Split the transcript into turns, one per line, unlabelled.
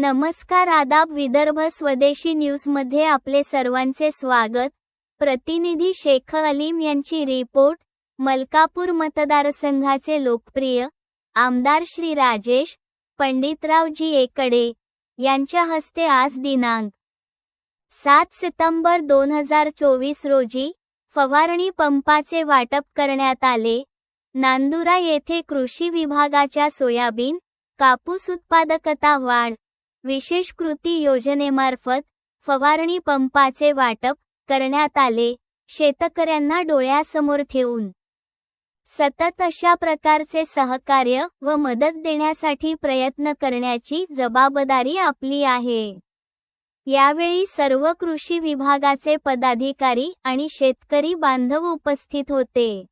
नमस्कार आदाब विदर्भ स्वदेशी न्यूजमध्ये आपले सर्वांचे स्वागत. प्रतिनिधी शेख अलीम यांची रिपोर्ट मलकापूर मतदारसंघाचे लोकप्रिय आमदार श्री राजेश पंडितरावजी एकडे यांच्या हस्ते आज दिनांक सात सप्टेंबर दोन हजार चोवीस रोजी फवारणी पंपाचे वाटप करण्यात आले. नांदुरा येथे कृषी विभागाच्या सोयाबीन कापूस उत्पादकता वाढ विशेष कृती योजनेमार्फत फवारणी पंपाचे वाटप करण्यात आले शेतकऱ्यांना डोळ्यासमोर ठेवून. सतत अशा प्रकारचे सहकार्य व मदत देण्यासाठी प्रयत्न करण्याची जबाबदारी आपली आहे. यावेळी सर्व कृषी विभागाचे पदाधिकारी आणि शेतकरी बांधव उपस्थित होते.